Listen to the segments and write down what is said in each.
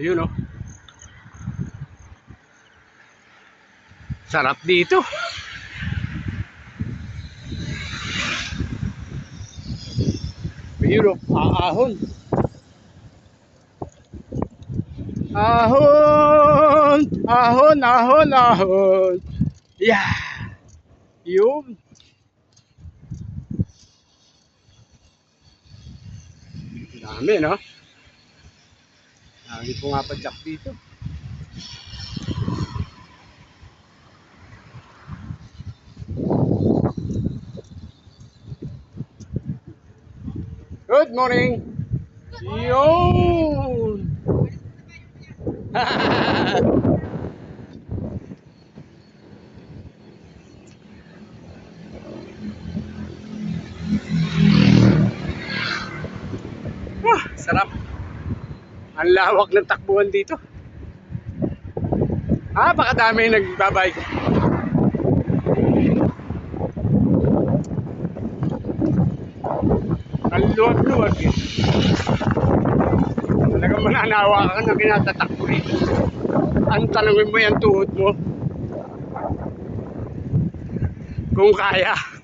Yun oh. Sarap dito. Yun oh, ahon. Ahon, ahon, ahon, ahon. Yeah. Yun. Dami, no? Dami po nga padyak dito. Good morning! Yun! Ah, sarap. Ang lawak ng takbuhan dito. Ah, baka dami nagbabike. Ang luwag-luwag eh. Talagang mananawa ka na kinatatakbo rito. Ang tanongin mo yung tuhod mo. Kung kaya.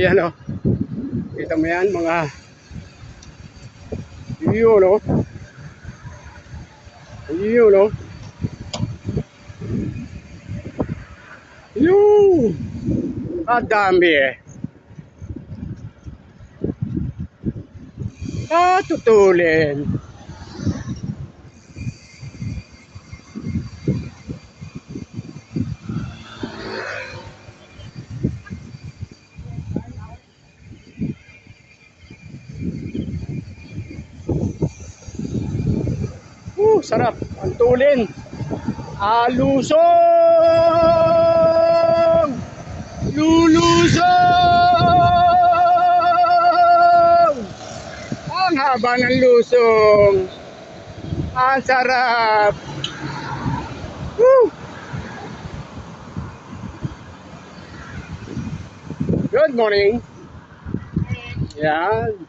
Ayan o. Kita mo yan mga yun o. Yun o. Kadami eh. Ah, sarap. Ang tulin. Alusong! Lulusong! Ang haba ng lusong. Ang sarap. Woo! Good morning. Yan.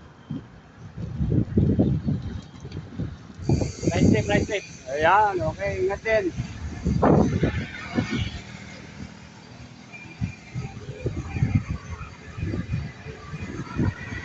Right step, right step. Ayan, okay. Ingat din.